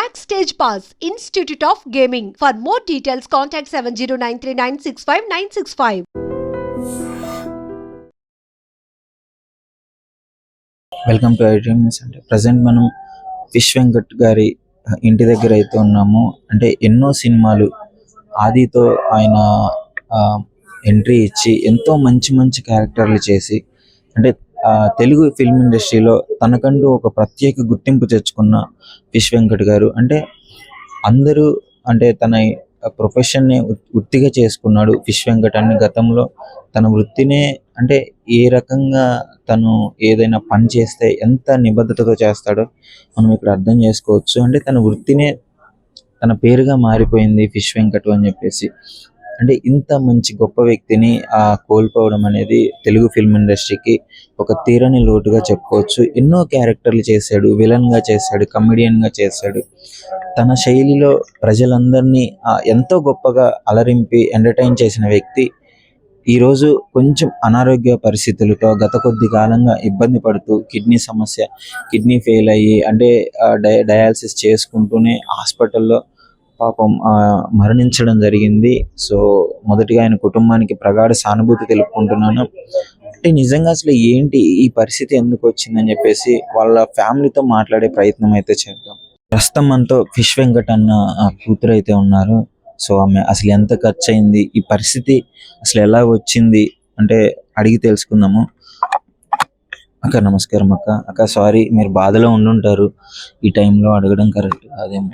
Backstage Pass, Institute of Gaming. For more details, contact 709396596. Welcome to iDreams అంటే present మనం wish Venkat గారి ఇంటి దగ్గర అయితే ఉన్నాము అంటే ఎన్నో సినిమాలు ఆదితో ఆయన ఎంట్రీ ఇచ్చి ఎంతో మంచి మంచి క్యారెక్టర్లు చేసి అంటే తెలుగు ఫిల్మ్ ఇండస్ట్రీలో తనకంటూ ఒక ప్రత్యేక గుర్తింపు తెచ్చుకున్న విష్ వెంకట్ గారు. అంటే అందరూ అంటే తన ప్రొఫెషన్ని వృత్తిగా చేసుకున్నాడు విష్ వెంకట్ అని గతంలో. తన వృత్తినే అంటే ఏ రకంగా తను ఏదైనా పని చేస్తే ఎంత నిబద్ధతతో చేస్తాడో మనం ఇక్కడ అర్థం చేసుకోవచ్చు. అంటే తన వృత్తినే తన పేరుగా మారిపోయింది ఫిష్ వెంకట్ అని చెప్పేసి. అంటే ఇంత మంచి గొప్ప వ్యక్తిని ఆ కోల్పోవడం అనేది తెలుగు ఫిల్మ్ ఇండస్ట్రీకి ఒక తీరని లోటుగా చెప్పుకోవచ్చు. ఎన్నో క్యారెక్టర్లు చేశాడు విలన్గా చేశాడు కమెడియన్గా చేశాడు. తన శైలిలో ప్రజలందరినీ ఎంతో గొప్పగా అలరింపి ఎంటర్టైన్ చేసిన వ్యక్తి ఈరోజు కొంచెం అనారోగ్య పరిస్థితులతో గత కొద్ది కాలంగా ఇబ్బంది పడుతూ కిడ్నీ సమస్య కిడ్నీ ఫెయిల్ అయ్యి అంటే డయాలసిస్ చేసుకుంటూనే హాస్పిటల్లో పాపం ఆ, మరణించడం జరిగింది. సో మొదటిగా ఆయన కుటుంబానికి ప్రగాఢ సానుభూతి తెలుపుకుంటున్నాను. అంటే నిజంగా అసలు ఏంటి ఈ పరిస్థితి ఎందుకు వచ్చిందని చెప్పేసి వాళ్ళ ఫ్యామిలీతో మాట్లాడే ప్రయత్నం అయితే చేద్దాం. ప్రస్తుతం మనతో ఫిష్ వెంకట్ అన్న ఆ, కూతురు అయితే ఉన్నారు. సో ఆమె అసలు ఎంత ఖర్చు అయింది ఈ పరిస్థితి అసలు ఎలా వచ్చింది అంటే అడిగి తెలుసుకుందాము. అక్క నమస్కారం అక్క. అక్క సారీ మీరు బాధలో ఉండుంటారు. ఈ టైంలో అడగడం కరెక్ట్ అదేమో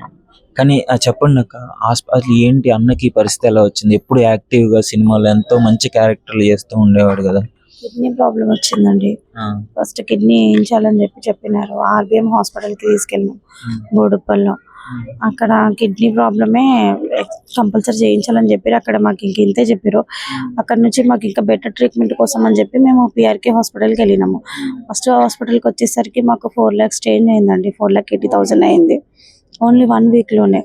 కానీ ఆ చెప్పండి అక్క హాస్ప- అసలు ఏంటి అన్నకి పరిస్థితి ఎలా వచ్చింది? ఎప్పుడు యాక్టివ్గా సినిమాలో ఎంతో మంచి క్యారెక్టర్లు చేస్తూ ఉండేవాడు కదా? కిడ్నీ ప్రాబ్లం వచ్చిందండి. ఫస్ట్ కిడ్నీ వేయించాలని చెప్పి చెప్పినారు. ఆర్బిఎం హాస్పిటల్కి తీసుకెళ్ళినాం బోడుప్పల్లో అక్కడ కిడ్నీ ప్రాబ్లమే కంపల్సరీ చేయించాలని చెప్పారు. అక్కడ మాకు ఇంక ఇంతే చెప్పారు. అక్కడ నుంచి మాకు ఇంకా బెటర్ ట్రీట్మెంట్ కోసం అని చెప్పి మేము పిఆర్కే హాస్పిటల్కి వెళ్ళినాము. ఫస్ట్ హాస్పిటల్కి వచ్చేసరికి మాకు ఫోర్ ల్యాక్స్ చేంజ్ అయిందండి. ఫోర్ ల్యాక్ ఎయిటీ థౌసండ్ అయింది. ఓన్లీ వన్ వీక్లోనే.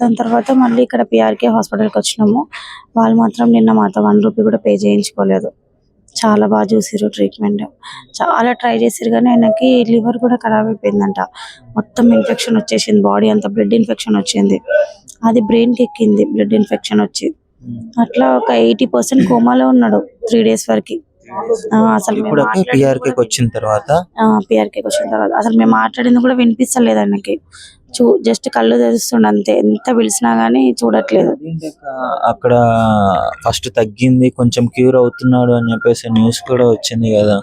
దాని తర్వాత మళ్ళీ ఇక్కడ పిఆర్కే హాస్పిటల్కి వచ్చినాము. వాళ్ళు మాత్రం నిన్న మాతో వన్ రూపీ కూడా పే చేయించుకోలేదు. చాలా బాగా చూసారు ట్రీట్మెంట్. చాలా ట్రై చేశారు కానీ ఆయనకి లివర్ కూడా ఖరాబ్ అయిపోయిందంట. మొత్తం ఇన్ఫెక్షన్ వచ్చేసింది. బాడీ అంతా బ్లడ్ ఇన్ఫెక్షన్ వచ్చింది. అది బ్రెయిన్కి ఎక్కింది. బ్లడ్ ఇన్ఫెక్షన్ వచ్చి. అట్లా ఒక ఎయిటీ పర్సెంట్ కోమాలో ఉన్నాడు త్రీ డేస్ వరకు. అసలు ఇప్పుడు పిఆర్కే వచ్చిన తర్వాత? పిఆర్కేకి వచ్చిన తర్వాత. అసలు మేము మాట్లాడింది కూడా వినిపిస్తలేదు ఆయనకి. చూ జస్ట్ కళ్ళు తెరుస్తుండ అంతే. ఎంత పిలిచినా గానీ చూడట్లేదు. అక్కడ ఫస్ట్ తగ్గింది కొంచెం క్యూర్ అవుతున్నాడు అని చెప్పేసి న్యూస్ కూడా వచ్చింది కదా.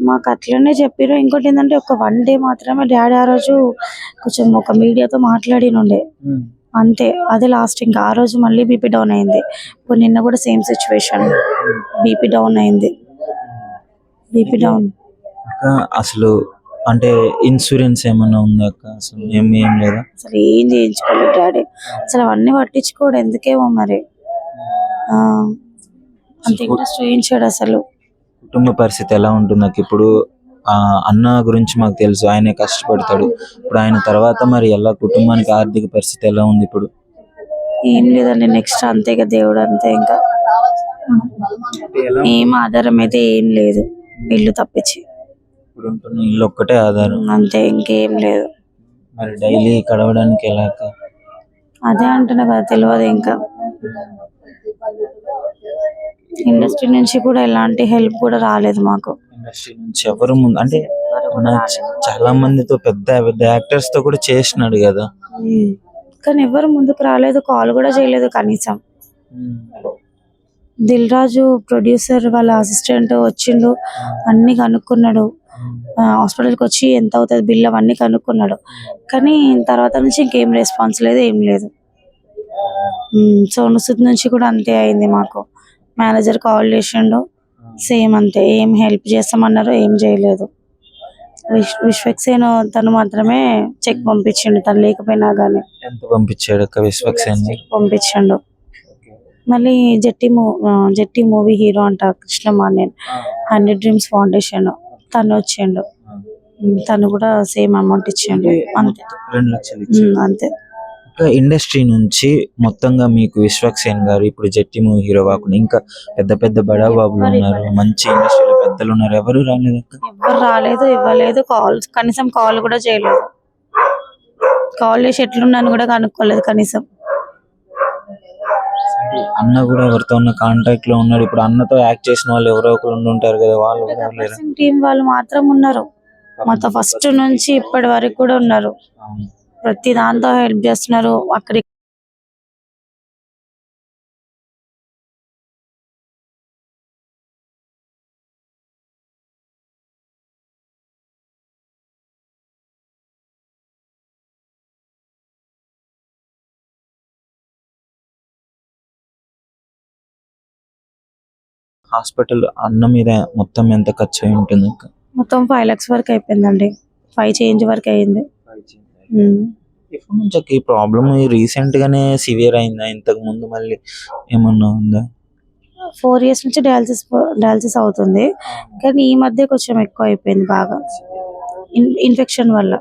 మాకు అట్లనే చెప్పారు ఇంకోటి ఏంటంటే ఒక వన్ డే మాత్రమే డాడీ ఆ రోజు కొంచెం ఒక మీడియాతో మాట్లాడినుండే. అంతే. అదే లాస్ట్. ఇంకా ఆ రోజు మళ్ళీ బీపీ డౌన్ అయింది. ఇప్పుడు నిన్న కూడా సేమ్ సిచ్యువేషన్. బీపీ డౌన్ అయింది. బీపీ డౌన్ అక్క, అసలు అంటే ఇన్సూరెన్స్ ఏమన్నా ఉందా అక్క? అసలు ఏం ఏం లేదా? అసలు ఏం చేయించుకోలేదు డాడీ? అసలు అవన్నీ పట్టించుకోడు ఎందుకేమో మరి? ఆ, అంత ఇంట్రెస్ట్ అసలు. కుటుంబ పరిస్థితి ఎలా ఉంటుంది అక్క? ఇప్పుడు ఆ అన్న గురించి మాకు తెలుసు ఆయనే కష్టపడతాడు. ఇప్పుడు ఆయన తర్వాత మరి ఎలా కుటుంబానికి ఆర్థిక పరిస్థితి ఎలా ఉంది ఇప్పుడు? ఏం లేదండి నెక్స్ట్ అంతే ఇక దేవుడు అంతే ఇంకా. ఏం ఆధారం అయితే ఏం లేదు. ఇల్లు తప్పించి. ఇప్పుడు ఉంటున్న ఇల్లు ఒక్కటే ఆధారం. అంతే ఇంకేం లేదు. మరి డైలీ కడవడానికి ఎలా అక్క? అదే అంటున్నా కదా తెలియదు ఇంకా. ఇండస్ట్రీ నుంచి కూడా ఎలాంటి హెల్ప్ కూడా రాలేదు మాకు. ఇండస్ట్రీ నుంచి ఎవరు ముందు అంటే మన చ- చాలా మందితో పెద్ద పెద్ద యాక్టర్స్తో కూడా చేసినాడు కదా. కానీ ఎవరు ముందుకు రాలేదు కాల్ కూడా చేయలేదు కనీసం. దిల్ రాజు ప్రొడ్యూసర్ వాళ్ళ అసిస్టెంట్ వచ్చిండు అన్ని కనుక్కున్నాడు. హాస్పిటల్కి వచ్చి ఎంత అవుతుంది బిల్ అవన్నీ కనుక్కున్నాడు. కానీ తర్వాత నుంచి ఇంకేం రెస్పాన్స్ లేదు ఏం లేదు. ఉమ్, సోను సూద్ నుంచి కూడా అంతే అయింది మాకు. మేనేజర్ కాల్ చేసిండు సేమ్ అంతే. ఏం హెల్ప్ చేస్తామన్నారు ఏం చేయలేదు. విశ్ విశ్వక్సేన్ తను మాత్రమే చెక్ పంపించిండు తను లేకపోయినా కానీ ఎంత పంపించాడు చెక్ పంపించిండు. మళ్ళీ జట్టి మూ జట్టి మూవీ హీరో అంట కృష్ణమాన్యన్ హండ్రెడ్ డ్రీమ్స్ ఫౌండేషన్. తను వచ్చిండు. తను కూడా సేమ్ అమౌంట్ ఇచ్చిండు. అంతే. రెండు లక్షలు ఉమ్, అంతే. ఇండస్ట్రీ నుంచి మొత్తంగా మీకు విశ్వక్సేన్ గారు ఇప్పుడు జట్టి మూవీ హీరో కాకుండా ఇంకా పెద్ద పెద్ద బడా బాబులు ఉన్నారు. మంచి ఇండస్ట్రీలో పెద్దలు ఉన్నారు. ఎవరు రాలేదు అక్క? ఎవరు రాలేదు ఇవ్వలేదు. కాల్ కనీసం కాల్ కూడా చేయలేదు. కాల్ చేసి ఎట్లున్నాను కూడా కనుక్కోలేదు కనీసం. అన్న కూడా ఎవరితో ఉన్న కాంటాక్ట్లో ఉన్నాడు ఇప్పుడు అన్నతో యాక్ట్ చేసిన వాళ్ళు ఎవరో ఒకరు ఉంటారు కదా వాళ్ళు? టీం వాళ్ళు మాత్రం ఉన్నారు మాతో ఫస్ట్ నుంచి ఇప్పటి వరకు కూడా ఉన్నారు. ప్రతి దాంతో హెల్ప్ చేస్తున్నారు అక్కడ హాస్పిటల్ అన్న మీద మొత్తం ఎంత ఖర్చు అయి ఉంటుంది? అక్క? మొత్తం ఫైవ్ లాక్స్ వరకు అయిపోయిందండి. ఫైవ్ చేంజ్ వరకు అయింది. ఎప్పటి నుంచి అక్క ఈ ప్రాబ్లమ్ రీసెంట్ గానే సివియర్ అయిందా? ఇంతకు ముందు మళ్ళీ ఏమన్నా ఉందా? ఫోర్ ఇయర్స్ నుంచి డయాలసిస్ డయాలసిస్ అవుతుంది. కానీ ఈ మధ్య కొంచెం ఎక్కువ అయిపోయింది బాగా. ఇన్- ఇన్ఫెక్షన్ వల్ల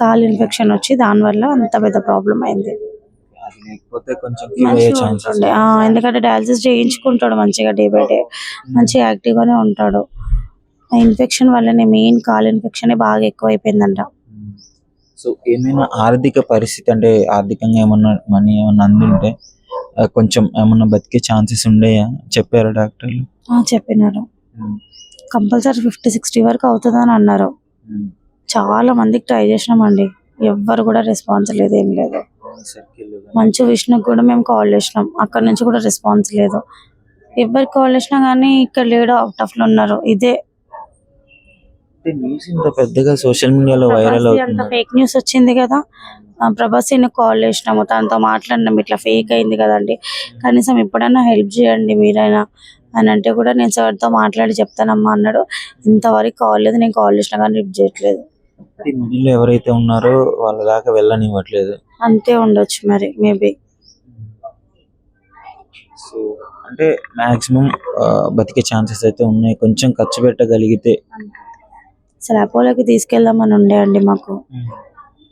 కాలు ఇన్ఫెక్షన్ వచ్చి దాని వల్ల అంత పెద్ద ప్రాబ్లం అయింది. అది లేకపోతే కొంచెం ఉంటుండే. ఎందుకంటే డయాలసిస్ చేయించుకుంటాడు మంచిగా డే బై డే. మంచిగా యాక్టివ్ గానే ఉంటాడు. ఆ ఇన్ఫెక్షన్ వల్లనే మెయిన్ కాలు ఇన్ఫెక్షన్ బాగా ఎక్కువ అయిపోయిందంట సో ఏమైనా ఆర్థిక పరిస్థితి అంటే ఆర్థికంగా ఏమన్నా మనీ ఏమన్నా అందుంటే ఆ, కొంచెం ఏమన్నా బతికే ఛాన్సెస్ ఉండేయా? చెప్పారా డాక్టర్లు? చెప్పినారు. కంపల్సరీ ఫిఫ్టీ సిక్స్టీ వరకు అవుతుందని అన్నారు. చాలా మందికి ట్రై చేసినామండి. ఎవ్వరు కూడా రెస్పాన్స్ లేదు ఏం లేదు. మంచు విష్ణుకి కూడా మేము కాల్ చేసినాం. అక్కడ నుంచి కూడా రెస్పాన్స్ లేదు. ఎవరికి కాల్ చేసినా కానీ ఇక్కడ లేడు అవుట్ ఆఫ్లో ఉన్నారు. ఇదే. న్యూస్ ఇంత పెద్దగా సోషల్ మీడియాలో వైరల్ అవుతుంది? ఫేక్ న్యూస్ వచ్చింది కదా. ప్రభాస్ కాల్ చేసినాము. తనతో మాట్లాడినాం. ఇట్లా ఫేక్ అయింది కదండి. కనీసం ఎప్పుడైనా హెల్ప్ చేయండి మీరైనా అని అంటే కూడా నేను సార్తో మాట్లాడి చెప్తానమ్మా అన్నాడు. ఇంతవరకు కాల్ లేదు. నేను కాల్ చేసినా కానీ లిఫ్ట్ చేయట్లేదు. ఎవరైతే ఉన్నారో వాళ్ళ దాకా వెళ్ళనివ్వట్లేదు. అంతే ఉండొచ్చు మరి మేబీ. సో అంటే మాక్సిమం బతికే ఛాన్సెస్ అయితే ఉన్నాయి. కొంచెం ఖర్చు పెట్టగలిగితే. అసలు అపోలోకి తీసుకెళ్దామని ఉండే అండి మాకు.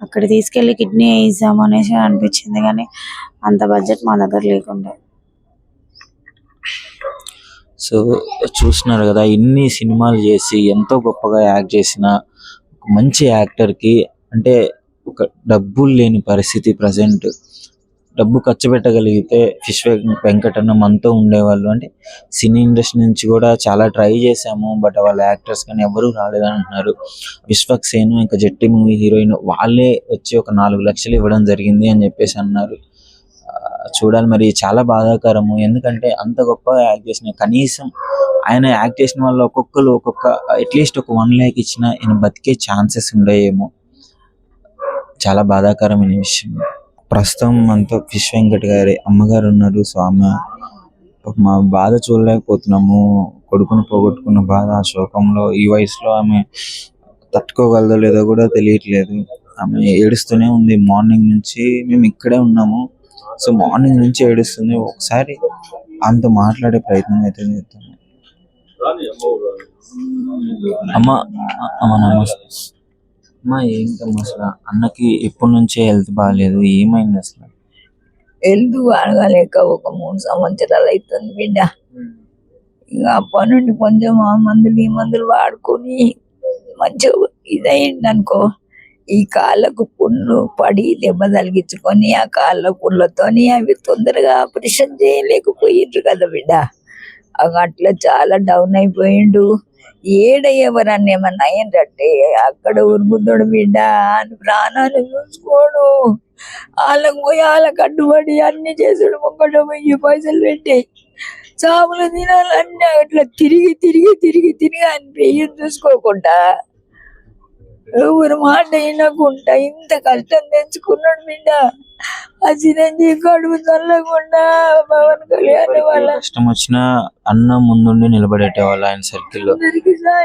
అక్కడ తీసుకెళ్ళి కిడ్నీ వేయిద్దాం అనేసి అనిపించింది కానీ అంత బడ్జెట్ మా దగ్గర లేకుండే. సో చూస్తున్నారు కదా ఇన్ని సినిమాలు చేసి ఎంతో గొప్పగా యాక్ట్ చేసిన మంచి యాక్టర్కి అంటే ఒక డబ్బులు లేని పరిస్థితి ప్రజెంట్ డబ్బు ఖర్చు పెట్టగలిగితే ఫిష్ వెంకటన్న మనతో ఉండేవాళ్ళు. అంటే సినీ ఇండస్ట్రీ నుంచి కూడా చాలా ట్రై చేశాము. బట్ వాళ్ళ యాక్టర్స్ కానీ ఎవరూ రాలేదని అంటున్నారు. విశ్వక్ సేను ఇంకా జట్టి మూవీ హీరోయిన్ వాళ్ళే వచ్చి ఒక నాలుగు లక్షలు ఇవ్వడం జరిగింది అని చెప్పేసి అన్నారు. చూడాలి మరి. చాలా బాధాకరము. ఎందుకంటే అంత గొప్ప యాక్ట్ చేసిన కనీసం ఆయన యాక్ట్ చేసిన వాళ్ళు ఒక్కొక్కరు ఒక్కొక్క అట్లీస్ట్ ఒక వన్ ల్యాక్ ఇచ్చిన ఈయన బతికే ఛాన్సెస్ ఉండేయేమో. చాలా బాధాకరమైన విషయం. ప్రస్తుతం మనతో ఫిష్ వెంకట్ గారి అమ్మగారు ఉన్నారు. సో ఆమె మా బాధ చూడలేకపోతున్నాము. కొడుకును పోగొట్టుకున్న బాధ ఆ శోకంలో ఈ వయసులో ఆమె తట్టుకోగలదో లేదో కూడా తెలియట్లేదు. ఆమె ఏడుస్తూనే ఉంది. మార్నింగ్ నుంచి మేము ఇక్కడే ఉన్నాము. సో మార్నింగ్ నుంచి ఏడుస్తుంది. ఒకసారి ఆమెతో మాట్లాడే ప్రయత్నం అయితే చేస్తాము అమ్మ అమ్మ నమస్తే. అమ్మా ఏంటమ్మా అసలు? అన్నకి ఎప్పటి నుంచే హెల్త్ బాగాలేదు ఏమైంది అసలు? హెల్త్ బాగాలేక ఒక మూడు సంవత్సరాలు అవుతుంది బిడ్డ. ఇక అప్పటి నుండి కొంచెం ఆ మందులు ఈ మందులు వాడుకొని మంచిగా ఇదయింది అనుకో. ఈ కాళ్ళకు పుండ్లు పడి దెబ్బ తలిగించుకొని ఆ కాళ్ళ పుండ్లతోని అవి తొందరగా ఆపరేషన్ చేయలేకపోయిండ్రు కదా బిడ్డ. అగ అట్లా చాలా డౌన్ అయిపోయిండు. ఏడ ఎవరన్నా ఏమన్నా అయ్యిందంటే అక్కడ ఉరుముతాడు బిడ్డ అని ప్రాణాలు చూసుకోడు. వాళ్ళకు పోయి వాళ్ళ కట్టుబడి అన్ని చేసుడు మొక్కట పోయి పైసలు పెట్టి చాములు తినాలన్నీ అట్లా తిరిగి తిరిగి తిరిగి తిరిగి అని పెయ్యం చూసుకోకుండా ఎవరు మాట వినకుండా ఇంత కష్టం తెచ్చుకున్నాడు బిడ్డ. ఆ చిరంజీవి కడుపు చల్లకుండా పవన్ కళ్యాణ్ వాళ్ళ కష్టం వచ్చినా అన్న ముందుండి నిలబడేటవాళ్ళు ఆయన సర్కిల్లో.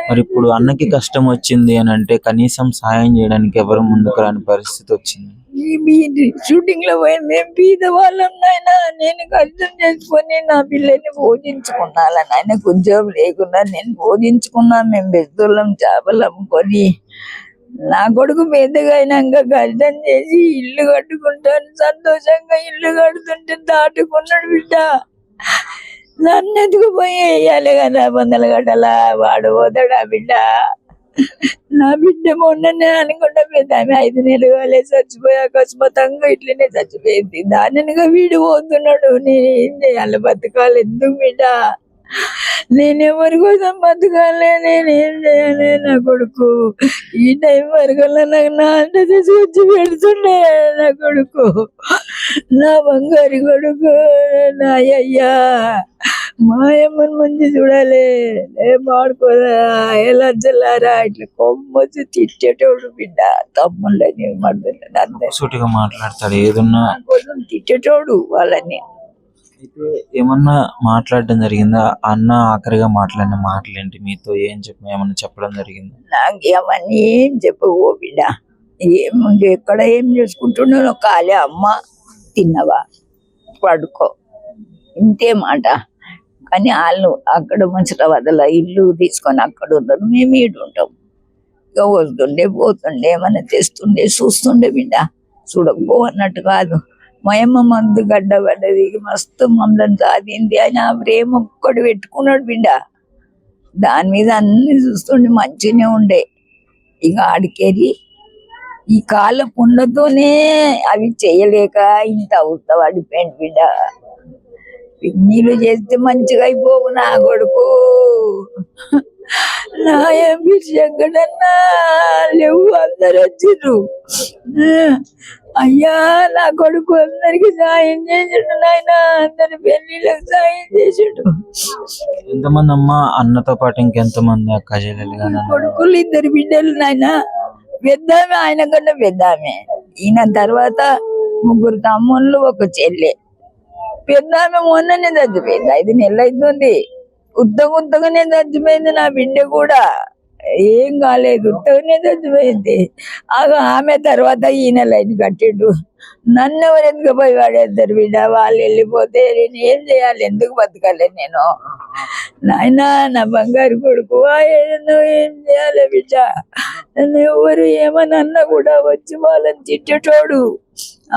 మరి ఇప్పుడు అన్నకి కష్టం వచ్చింది అని అంటే కనీసం సాయం చేయడానికి ఎవరు ముందుకు రాని పరిస్థితి వచ్చింది. షూటింగ్లో పోయి మేము బీద వాళ్ళం నాయన నేను కష్టం చేసుకొని నా పిల్లల్ని పోషించుకున్నాను ఆయనకు ఉద్యోగం లేకుండా నేను పోషించుకున్నా మేము బెస్తులం చేపలు అమ్ముకొని నా కొడుకు పెద్దగా అయినాక కష్టం చేసి ఇల్లు కట్టుకుంటాను సంతోషంగా ఇల్లు కడుతుంటే దాటుకున్నాడు బిడ్డ. నన్ను ఎత్తుకుపోయి వేయాలి కదా పందలు గడ్డలా? వాడు పోతాడా బిడ్డ? నా బిడ్డ మొన్ననే అనుకుంటా పెద్ద ఆమె ఐదు నెలలు కాలే చచ్చిపోయాక అకస్మాత్తంగా ఇట్లనే చచ్చిపోయింది. దానినిగా వీడు పోతున్నాడు నేను ఏం చేయాలి? బతకాలి ఎందుకు బిడ్డ? నేను ఎవరి కోసం బతకాలి? నేను చేయాలి నా కొడుకు? ఈ టైం వరకు నాకు నా అంట తీసుకొచ్చి పెడుతుండే నా కొడుకు. నా బంగారు కొడుకు నా అయ్యా మాయమ్మని మంచి చూడాలి. ఏ మాడుకోదా ఎలా చల్లారా ఇట్లా కొమ్మొచ్చి తిట్టేటోడు బిడ్డ. తమ్ముళ్ళని సూటిగా మాట్లాడతాడు ఏదున్నా. కోసం తిట్టేటోడు వాళ్ళని. అయితే ఏమన్నా మాట్లాడడం జరిగిందా? అన్న ఆఖరిగా మాట్లాడిన మాటలేంటి? మీతో ఏం చెప్పి ఏమన్నా చెప్పడం జరిగింది? నాకు ఏమని ఏం చెప్పవు బిడ్డ. ఏం ఎక్కడ ఏం చేసుకుంటున్నానో కాలే అమ్మ. తిన్నవా? పడుకో. ఇంతే మాట. కానీ వాళ్ళు అక్కడ మంచిగా వదల ఇల్లు తీసుకొని అక్కడ ఉండరు. మేము ఈడు ఉంటాం. ఇక వస్తుండే పోతుండే ఏమైనా తెస్తుండే చూస్తుండే బిడ్డ. చూడకపో అన్నట్టు కాదు. మయమ్మ మందు గడ్డ పడ్డది మస్తు మమ్మల్ని సాధింది. అని ఆ ప్రేమ ఒక్కడు పెట్టుకున్నాడు బిడ్డ. దాని మీద అన్ని చూస్తుండే మంచిగానే ఉండే. ఇక ఆడికేరి ఈ కాళ్ళ పుండతోనే అవి చేయలేక ఇంత అవుతా పడిపోయాడు బిడ్డ. నీళ్ళు చేస్తే మంచిగా అయిపోవు నా కొడుకు. నా ఎంపీ శంకరన్నా లేవు అందరు వచ్చిర్రు. అయ్యా నా కొడుకు అందరికి సాయం చేసిండు నాయన. అందరి పెళ్ళిళ్ళకి సాయం చేసిండు. ఎంతమంది అమ్మ అన్నతో పాటు ఇంకెంతమంది అక్క చెల్లెలు? కొడుకులు ఇద్దరు బిడ్డలు నాయన. పెద్దామె ఆయన కన్నా పెద్దామె. ఈయన తర్వాత ముగ్గురు తమ్ముళ్ళు ఒక చెల్లె. పెద్దామె మొన్ననే చచ్చిపోయింది. ఐదు నెలలు అవుతుంది ఉత్త ఉత్తగానే చచ్చిపోయింది నా బిడ్డ కూడా. ఏం కాలేదు ఉత్తగానే ఆగ ఆమె తర్వాత ఈయన లైన్ కట్టిండు. నన్ను ఎవరు ఎందుకు పోయి వాడేద్దరు బిడ్డ? వాళ్ళు వెళ్ళిపోతే నేను ఏం చేయాలి? ఎందుకు బతకాలి నేను? నాయనా నా బంగారు కొడుకు నువ్వు ఏం చేయాలి బిడ్డ? నన్ను ఎవరు ఏమని అన్నా కూడా వచ్చి వాళ్ళని తిట్టేటోడు.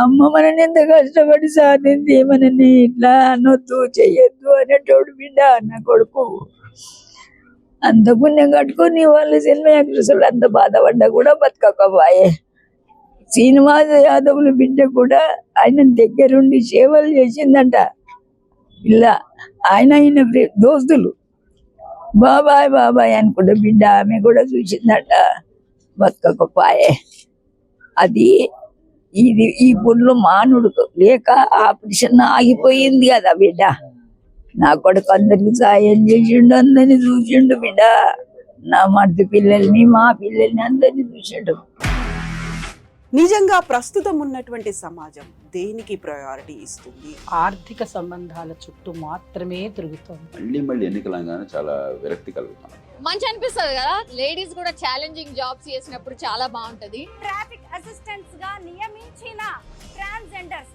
అమ్మ మనని ఎంత కష్టపడి సాధింది మనని ఇట్లా అనొద్దు చెయ్యొద్దు అనేటోడు బిడ్డ నా కొడుకు. అంత పుణ్యం కట్టుకొని వాళ్ళు సినిమా యాక్ట్రెస్లు అంత బాధపడ్డా కూడా బతకకపోయే. శ్రీనివాస యాదవుల బిడ్డ కూడా ఆయన దగ్గరుండి సేవలు చేసిందంట. ఇలా ఆయన ఆయన దోస్తులు. బాబాయ్ బాబాయ్ అనుకుంటే బిడ్డ ఆమె కూడా చూసిందట బతకకపోయే. అది ఇది ఈ పుల్లు మానుడుకు లేక ఆపరేషన్ ఆగిపోయింది కదా బిడ్డ. నా కొడుకు అందరికి సాయం చేసిండు అందరిని చూసిండు బిడ్డ. నా మర్ది పిల్లల్ని మా పిల్లల్ని అందరిని చూసిండు. నిజంగా ప్రస్తుతం ఉన్నటువంటి సమాజం దేనికి ప్రయారిటీ ఇస్తుంది? ఆర్థిక సంబంధాల చుట్టూ మాత్రమే తిరుగుతోంది. మళ్ళీ మళ్ళీ ఎన్నికలంగానే చాలా విరక్తి కలుగుతాను మంచి అనిపిస్తుంది కదా? లేడీస్ కూడా ఛాలెంజింగ్ జాబ్స్ చేసినప్పుడు చాలా బాగుంటది. ట్రాఫిక్ అసిస్టెంట్స్గా నియమించిన ట్రాన్స్జెండర్స్